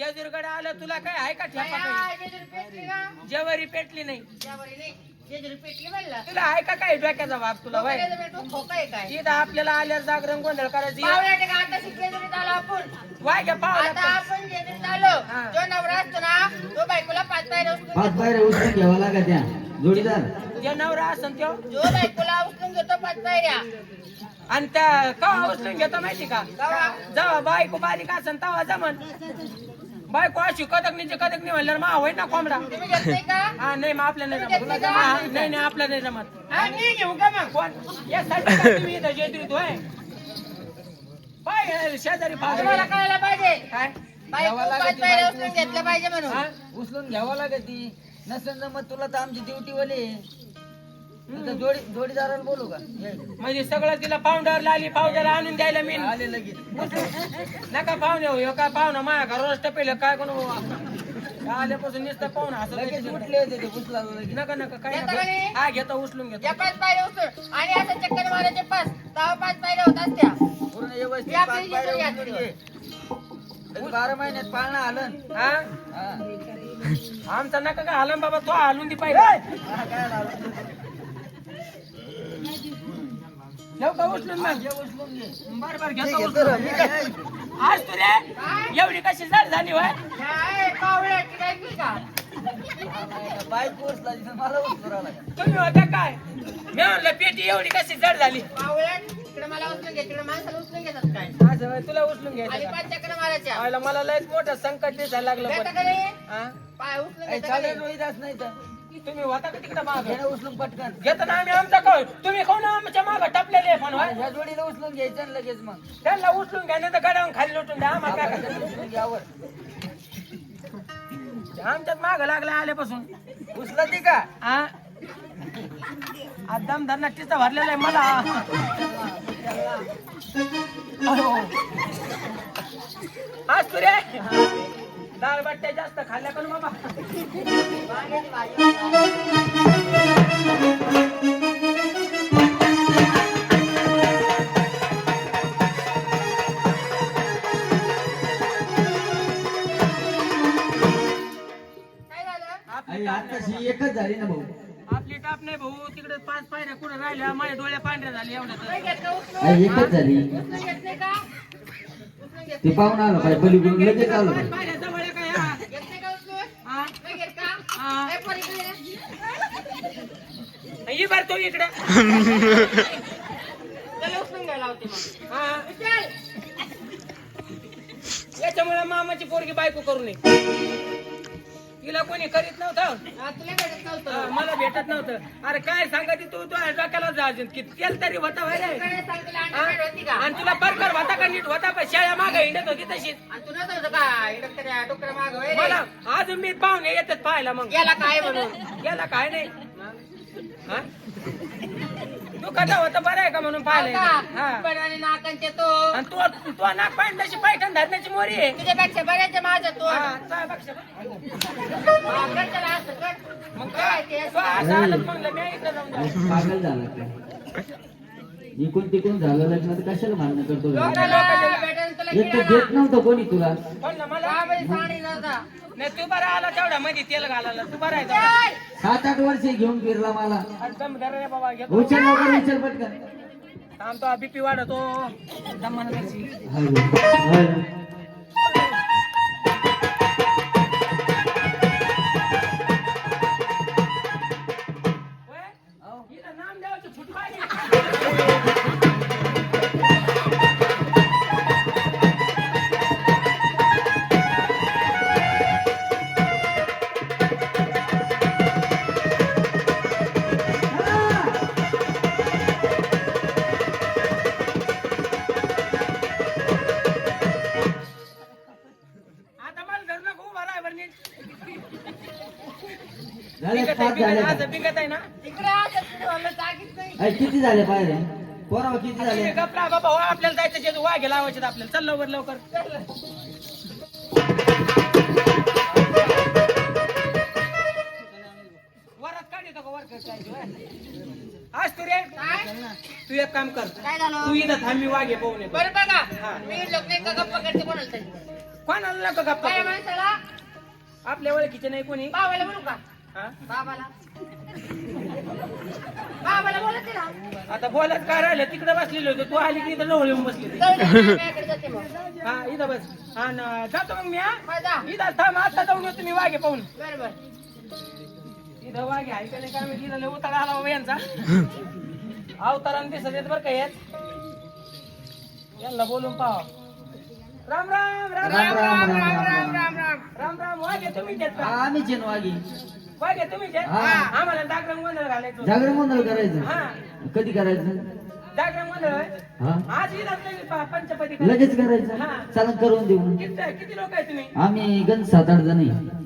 जेजुरकडे आलं तुला काय आहे का ठेपा काही? जेवारी पेटली नाही. तुला आहे का काय डोक्याचा बाप तुला वय? इथं आपल्याला आल्यावर जागरण गोंधळ करायची. वाय घ्या आता पाव आपण जेजुरीत आलो. हा. जो नवरा असतो ना तो बायकोला पाच पायऱ्या उचलून पाच घेतो. पायऱ्या उचलून घ्यावा लागत त्या. जोडीदार. जे नवरा असन त्यो. जो बायकोला उचलून घेतो पाच पायऱ्या. आणि त्या कवा उचलून घेतो माहिती का? जेव्हा बायको बारीक असन तवा जमन. बायको अशी कदकनीची कदकनी म्हणल्यावर मा होय ना कोंबडा? तुम्ही घेत नाही का? हा नाही मग आपल्या नाही जमत. का? हा, नाही नाही आपल्या नाही जमत. हा मी घेऊ का मग? कोण? यासाठी का तुम्ही इथं जेजुरीत होय? पाय शेजारी तुम्हाला पाहतो कळायला पाहिजे. काय? बायको पाच पायऱ्या उचलून. पाहिजे म्हणून. हा? उचलून घ्यावा लागत ती. नसेल मग तुला तर आमची ड्युटी वाले जोडी जोडीदाराला बोलू का? ये. म्हणजे सगळं तिला पावडर लाली पावडर आणून द्यायला मी. आले लगेच. नका पाहुणे हो ह्यो काय पाहुणा माझ्या घरावर टपेल काय कोण आल्यापासून नुसतं पाहुणा असं लगेच उठले होते ते लगेच. नका नका काय का हा घेतो उचलून घेतो. या पाच पायऱ्या उचलून. आणि असं चक्कर मारायचे पाच. दहा पाच पायऱ्या होतात त्या पूर्ण व्यवस्थित या पाच पिढीची पायऱ्या तरी उचलून यात्री. घे. लगेच बारा महिन्यात पाळणं आलं हा? हा. आमचा नका का हालम बाबा तो हालून दी पाहिजे हा, काय झालं? का उचलून मग. बर बर घेतो उचलून. आज तू रे एवढी कशी जड झाली होय? मला का? तुम्ही काय? मी म्हणलं पेटी एवढी कशी जड झाली? होय, तुला उचलून घ्यायचं का? आयला मला लयच मोठं संकट दिसायला लागलं पण? हा? ए, चालेल? रोहिदास नाही तर. तुम्ही होता का तिकडे माग? ना उचलून पटकन. घेतो ना आम्ही आमचा कळ. तुम्ही कोण आमच्या माग टपलेले पण होय? ह्या जोडीला उचलून घ्यायचं आणि लगेच मग. त्यांना उचलून घ्या नाही तर गडावून खाली लुटून द्या. आम्हाला काय करायचं? उचलून घ्यावर आमच्यात माग लागला आल्यापासून. उचला ती का? आज दम धरणा टिचा भरलेला आहे मला. अहो. आज तू रे डाळ बट्ट्या जास्त खाल्ल्या पण बाबा? आणि आताशी एकच झाली ना भाऊ. आपली टाप नाही भाऊ. तिकडे पाच पायऱ्या कुठे राहिल्या? माझ्या डोळ्या पांढऱ्या झाले एवढ्या? आई, एकच झाली. ते पाहून आलं पाहिजे पलीकडून लगेच आलं. पाहिजे पायऱ्या जवळ आहे का या? घेत नाही का उचलून? हा? नाही घेत का? हा. ए, पोरी इकडे ये. ही बार तो इकडे. हा. याच्यामुळे मामाची पोरगी बायको करू नये. तिला कोणी करीत नव्हतं. तुला भेटत नव्हतं. मला भेटत नव्हतं. अरे काय सांगायची तू? तू डोक्याला किती तेल तरी होता सांगते का? आणि तुला बरकर होता का नीट होता? पण शेळ्या मागे हिंडत होती तशीच. आणि तू नव्हतं होतं का? डॉक्टर डॉक्टर मागं, होय रे? मला अजून मी पाहुणे येतात पाहायला मग. गेला काय म्हणून? गेला काय नाही. हा? तू कसा होता बरं आहे का म्हणून पाहिलं हा. नाकांचे तो आणि तू तू नाक पाहिजे तशी पैठण धरण्याची मोरी आहे. तुझ्यापेक्षा बऱ्याच माझं तो हा, तुझ्यापेक्षा- मग काय? ते तू असं आलं म्हणलं मी इथं जाऊन जाऊ. पागल झाला का इकून तिकून झालं लग्न तर कशाला भांडणं करतो एक तर देत नव्हतं कोणी तुला. म्हणलं मला. नाही तू बरा आला तेवढा मध्ये तेल घालायला. तू बरा आहे तेवढा. सात आठ वर्ष घेऊन फिरला मला. उचल लवकर विचार पटकन. थांबतो वाढतो. बिंगत आहे, ना? किती झाले पाहिजे पोराव किती झाले? गप्पा बाबा हो, आपल्याला जायचं जे वाघे लावायचे आपल्याला. चल लवकर लवकर. आज तू रे तू एक काम कर. तू इथं थांबी वाघे पाहून येतो. बरं बघा. मी लोक गप्पा करते कोणाला कोणाला नको गप्पा आपल्या ओळखीचे नाही कोणी. बाबाला बोलू का? हा? बाबाला. बाबाला बोलत ना? आता बोलत काय राहिलं? तिकडे बसलेले होते. तू आली की इथं जवळ येऊन बसली होती. जाऊ दे, माझ्याकडे जाते मग. हा इथं बस. हा न, जातो मग मी हा? हा, जा. इथं थांब आता जाऊन येतो मी वाघे पाहून. बरोबर इथं वाघे आहे का नाही काय माहिती, इथं लय उतारा आला बाबा यांचा. अवताराने दिसत येत बरं का येत यांना बोलून पाहा राम राम राम राम, राम, राम, राम राम, राम. राम राम वाघे तुम्ही घेत आम्ही चेन वागी वाघे. तुम्ही घेत हा. आम्हाला जागरण गोंधळ घालायचो जागरण गोंधळ हा. करायचं कधी करायचं? जागरण गोंधळ. हा. आज पहा, पंचपदी करायची. लगेच करायचं. चालन करून देऊ. किती किती लोक आहे तुम्ही? आम्ही गण सात आठ जण आहे.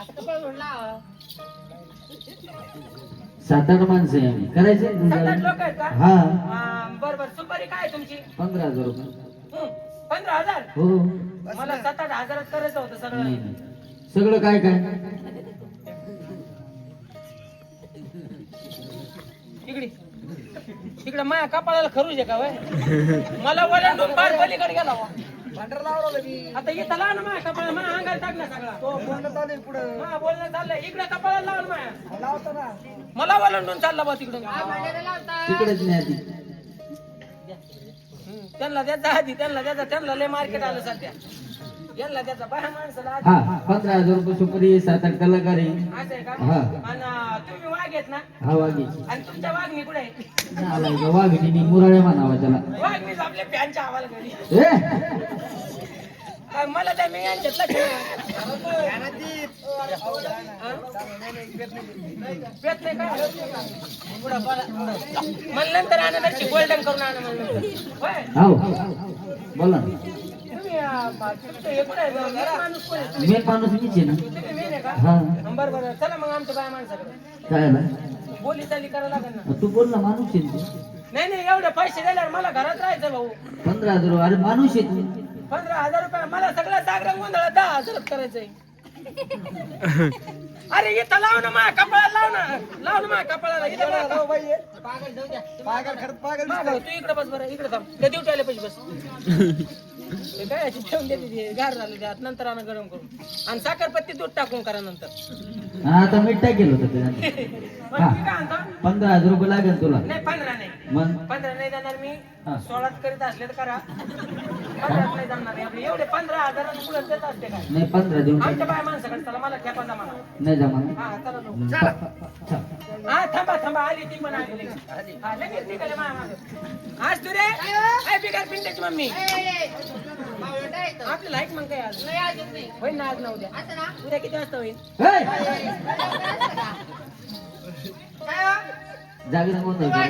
असं सात आठ माणसं आहे आम्ही. करायचं सात आठ लोक आहेत का? हा. हा, बरं बरं सुपारी काय आहे तुमची? पंधरा हजार रुपये. पंधरा हजार? हो मला सात आठ हजारात करायचं होतं सगळं. काय काय? तिकडे माया कपाळाला खरूच आहे का वय? मला वलंडून पार पलीकडे गेला बुवा. आता इथं लाव ना माझ्या कपाळा माझ्या अंगाला टाक ना सगळा. हा बोलणं चाललंय इकडे कपाळाला लाव ना माझ्या मला वलंडून चालला बा तिकडून. हा लावता तिकडेच नाही आधी. हं, त्यांना द्यायचा आधी त्यांना द्यायचा त्यांना लय मार्केट आलं सध्या. यांना द्यायचा बाया माणसाला आधी. हा पंधरा हजार रुपये सुपारी सात आठ कलाकार. आहे असं आहे का? हा. आणि तुम्ही वाघ आहेत ना? हा वाघी आणि तुमच्या वाघनी कुठे आहे वाघिणी मुराळे म्हणावा त्याला. वाघ मी आपल्या फॅनच्या आवाला घरी. ए? काय मला त्या मी. मला नंतर आनंदाची गोल्डन करून आणा मला हो बोला हे? मेन माणूस मीच आहे ना. हा. बरं बरं. चला मग आमच्या बाया माणसाकडे काय ना? बोली चाली करावं लागेल ना. तू बोल ना माणूस आहे ना तू. नाही नाही एवढे पैसे दिल्यावर मला घरात राहायचं भाऊ. पंधरा हजार. अरे माणूस आहे तू. पंधरा हजार रुपये मला सगळं जागरण गोंधळ दहा हजारात करायचंय. अरे इथं लाव ना माझ्या कपाळाला लाव ना. लाव ना माझ्या कपाळाला इथं लाव. पागल जाऊ द्या. मागं, तू इकडे बस बरं इकडे थांब. दिवशी आले पैसे बस? ते काय याची ठेवून देते ते, गार झालं ते आत नंतर आणा गरम करून. आणि साखरपत्ती दूध टाकून करा नंतर. हा, आता मीठ टाकेल होतं त्याच्यात. पण मी काय म्हणतो पंधरा हजार रुपये लागेल तुला. नाही पंधरा नाही. मग? पंधरा नाही जाणार मी. हा. सोळात करीत असले तर करा नाही जाणार. आपले. एवढे पंधरा हजार पुढे देत असते काय? नाही पंधरा देऊन आमच्या बाय माणसाकडे चला मला जमा नाही जमा हा चला. हा थांबा थांबा. आली ती पण आली. लगेच. हा लगेच निघाले माझ्या मागं. आज तू रे? काय बिगार मम्मी. आपल्याला ऐक मग काय आज. होईल ना आज ना उद्या असं ना? उद्या किती वाजता होईल? हे! काय हो?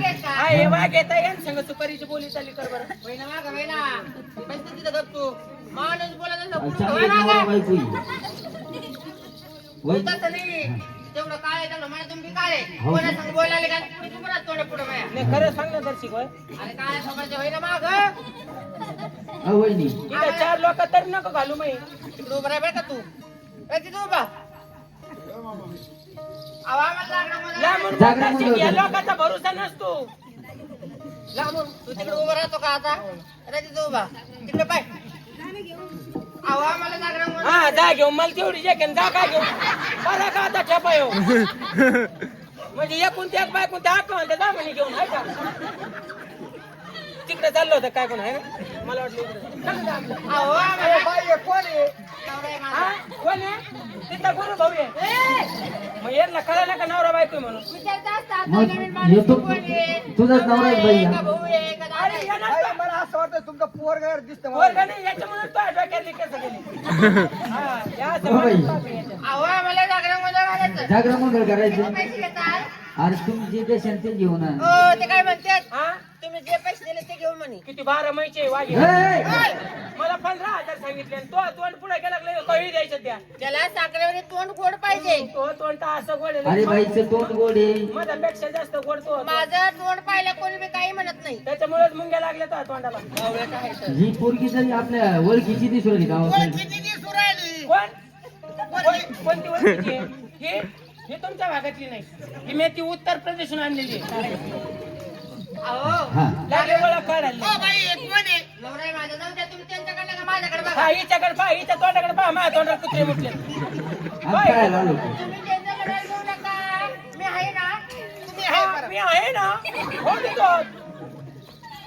आहेस का? हा हे वाघ येता येईल संग सुपारीची बोली चाली कर बरं वैना मागं, वैना. बस तिथं गप तू. माणूस आहे. वै- तसं नाही. तेवढं काय आहे तेवढं मला तुम्ही काय आहे? हो. कोणा संग बोलायला लागले का? पुढे तू बरं तोंड पुढं. नाही खरं सांग ना दर्शिक होय अरे काय समजते होय ना मागं? चार लोक तरी नको घालू मी तिकडं उभं राह का तू तिथं उभा या कर. लोकांचा भरोसा नसतो. तू तिकडे उभा राहतो का आता? तिथं उभा. तिकडे पाय. हा जा घेऊन. मला तेवढी जे जा काय घेऊन? बरा का आता ठेपा येऊ म्हणजे एकूण ते एक बायकून ते आठ म्हणते जा म्हणे घेऊन हाय का? तिकडे चाललं होतं काय कोण आहे ना मला वाटलं आहे. हा कोण आहे? तिथं गुरु भाऊ आहे. मग यांना कळायला का नवरा बायको म्हणून? तुझाच नवरा आहे बाई. मला असं वाटतं तुमचं पोरगावर दिसतं पोरगं नाही याच्यामुळे तो डोक्यातली केस गेली? हा जागरण गोंधळ घालायचं. जागरण गोंधळ करायचं अरे तुम्ही जे देशाल ते घेऊन आण. हो ते काय म्हणतात? हा? तुम्ही जे पैसे दिले ते घेऊन म्हणे. किती बारा महिचे वागे हे! मला पंधरा हजार सांगितले आणि तो तोंड पुढे गेला की काही द्यायचं त्या. त्याला साखरेवर तोंड गोड पाहिजे. तो तोंड तर असं गोड आहे. अरे बाईचं तोंड गोड आहे. माझ्यापेक्षा जास्त गोड तो होता. माझं तोंड पाहिलं कोणी बी काही म्हणत नाही. त्याच्यामुळेच मुंग्या लागल्या त्या तोंडाला. ही पोरगी जरी आपल्या ओळखीची दिसू राहिली गावाकडे कोण? कोण- कोणती ओळखीची? आहे? ही? ही तुमच्या भागातली नाही. ही मी ती उत्तर प्रदेशून आणलेली आहे. हिच्याकडे पहा हिच्या तोंडाकडे पहा माझ्या तोंडावर कुत्रे नका. मी आहे ना तुम्ही आहे हा, बरं. मी आहे ना. हो देतो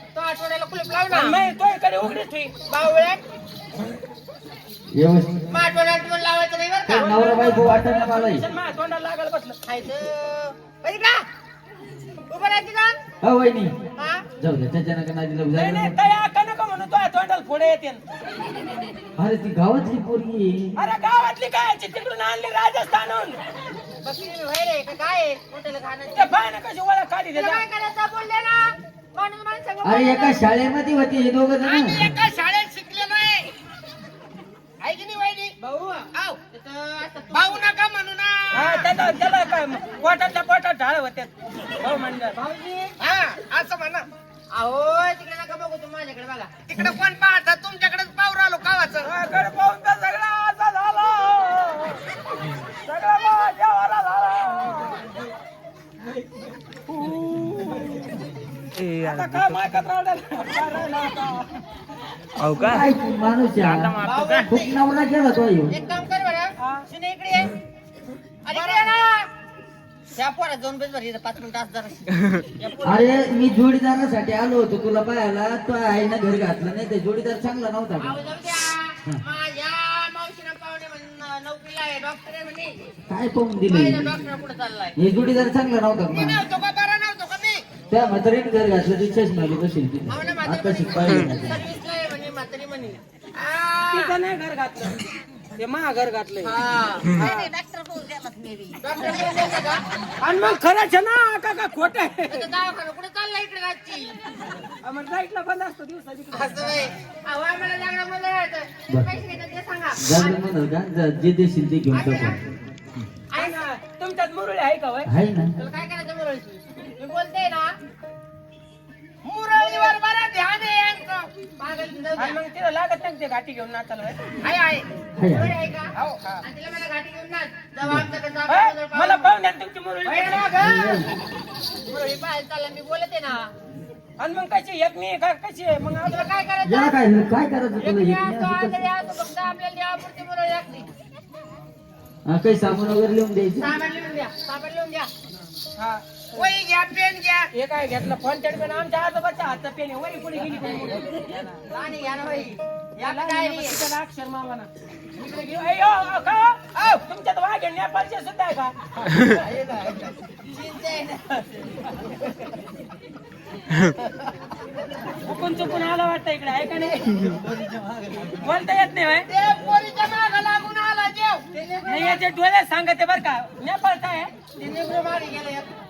तो. आठवड्याला कुलूप लाव आणि ना मी तो इकडे उघडीच ठेवी बावळे व्यवस्थित. मग आठवड्याला तुम्हाला लावायचं नाही बरं का? नवरा बायको वाटत मला माझ्या तोंडाला लागायला बसलं. खायचं उभं राहायचं ना हो वहिनी. हा? जाऊ दे त्याच्या नका नादी लागू नाही नाही ताई आका नका म्हणून तो तोंडाला पुढे येते. अरे ती गावातली पोरगी आहे. अरे गावातली काय तिकडून आणली राजस्थानहून. बघ तुम्ही बाहेर आहे का काय आहे? मोठ्याला खाणं ते पाय ना कशी ओळख काढी तुला देता काय करायचं? बोलले ना. माणूस माणसं अरे एका शाळेमध्ये होती हे दोघ जण. आम्ही एका शाळेत शिकलेलो आहे आहे की नाही भाऊ आव. भाऊ नका म्हणू ना. हा त्याला त्याला काय पोटातल्या पोटात ढाळ होते हो म्हणजे भाऊजी. हा असं म्हणा. अहो तिकडे नका बघू तुम्ही माझ्याकडे बघा. तिकडे कोण पाहता? तुमच्याकडेच पाहू राहिलो गावाचं कडे पाहून तर सगळं असं झालं. सगळं झालं आता काय मायकात राहिलं काय? तू माणूस आहे? खूप नवरा केला तो ह्यो. त्या पोरात जाऊन बस बरं इथं पाच मिनिटं असं जरा अरे मी जोडीदारासाठी आलो होतो तुला पाहायला. तो आईनं घर घातलं नाही ते जोडीदार चांगला नव्हता का? आहो जाऊ द्या. माझ्या मावशीनं पाहुणे म्हणून नोकरीला आहे डॉक्टर आहे म्हणे. काय पाहून दिले? डॉक्टर पुढे चाललाय. हे जोडीदार चांगला नव्हता मी का मग? नव्हतो का? बरा नव्हतो का मी? त्या म्हातारीने घर घातलं ती चष्माली बसेल आता आहे म्हणे म्हातारी म्हणे. तिथं नाही घर घातलं. ते मा घर घातलंय आणि मग खरंच आहे ना का का खोट आहे आता दवाखाना कुठे चालला इकडे रातची मग लाईटला बंद असतो दिवसा तिकडे असं बाई. अहो, आम्हाला लागणार मला राहायचं. बरं. पैसे घेतात ते सांगा. जाऊ म्हणत का जा, जे देशील ते घेऊन टाकू तुमच्यात मुरळी आहे का वय आहे ना तुला काय करायचं मुरळीची? मी बोलते ना मुरळीवर बरं ध्यान आहे आणि मग तिला लागत नाही ते घाटी घेऊन नाचायला वय आहे, आहे. आहे, आहे. आहे का? हो, हा. आणि तिला मला घेऊन नाच. आमच्याकडे होय? पाहून- मला पाहून द्या ना तुमची मुरळी होय ना गं? मुरळी पाहायला चालला, मी बोलते ना आणि मग कशी एक मी का कशी आहे? मग तुला काय करायचं याला काय काय करायचं तुला असतो, असतो, फक्त आपल्याला देवापुरती मुरळी लागली? हा, काही साबण वगैरे लिहून द्यायचं साबण लिहून द्या साबण लिहून द्या हा वही घ्या पेन घ्या. हे काय घेतलं? फोन पेन आमच्या आजोबाच्या हातचा पेन आहे. वरी गेली कोणी आणि घ्या ना वही या याला डायरी तिच्याला अक्षर मावा ना इकडे घेऊ अय्यो, अ, का? हो? अ, तुमच्यात वाघ आहे नेपाळचे सुद्धा आहे का? चुकून चुकून आला वाटतं इकडे आहे का नाही? बोलता येत नाही व्हय? ते पोरीच्या मागं लागून आला जेव नाही याचे डोळे सांगते बरं का. नेपाळ काय आहे? ते निगरू मारी गेलं.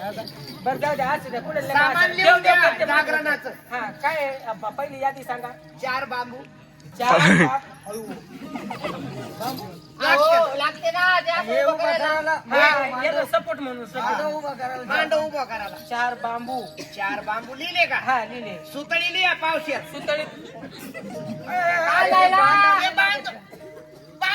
बरं जाऊ द्या असू द्या कुठे सामान लिहून द्या, जागरणाचं. हा काय आहे? अब्बा, पहिली यादी सांगा. चार बांबू. चार लागते ना उभं करायला. हा, याला सपोर्ट म्हणून support. मांडव उभं करायला. चार बांबू. चार बांबू लिहिले का? हा लिहिले. सुतळी लिहा पावशेर. सुतळी. हे बांध-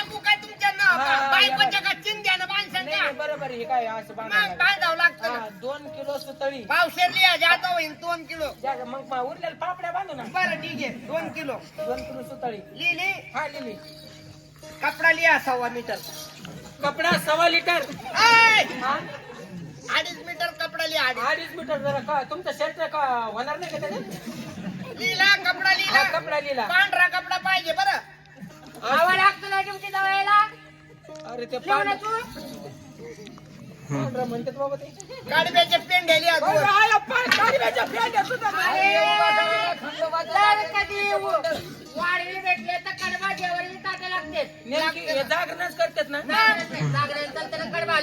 बांबू काय तुमच्या? हा, बायकोच्या का चिंध्यानं नाही माणसांच्या नाही, बरोबर आहे, हे काय असं मग बांधायला बांधावं लागतं हा ना. दोन किलो सुतळी. पावशेर लिहा जातो होईल दोन किलो. मग उरलेल्या पापड्या बांधू ना. बरं ठीक आहे. दोन किलो. दोन किलो सुतळी. लिहिली हा लिहिली कपडा लिहा सव्वा मीटर. कपडा सव्वा लिटर. ऐ! हा? अडीच मीटर कपडा लिहा अडीच. अडीच मीटर जरा का तुमचं शर्ट का होणार नाही का त्याच्यात? लिहिला कपडा हा लिहिला कपडा लिहिला पांढरा कपडा पाहिजे बरं. आवा लागतो ना तुमची दवायला अरे ते पांढरं. तू. पांढरं म्हणतात बाबा ते. गाडब्याचे पेंढे लिहा अरे, दोन. आया, पाय- गाडीच्या पेंड्या सुद्धा नाही. जर कधी वाढवी भेटले तर कडबा जेवारी ताटे लागते. नेमकी हे जागरणच करतात ना? जागरण तर त्याला कडबा.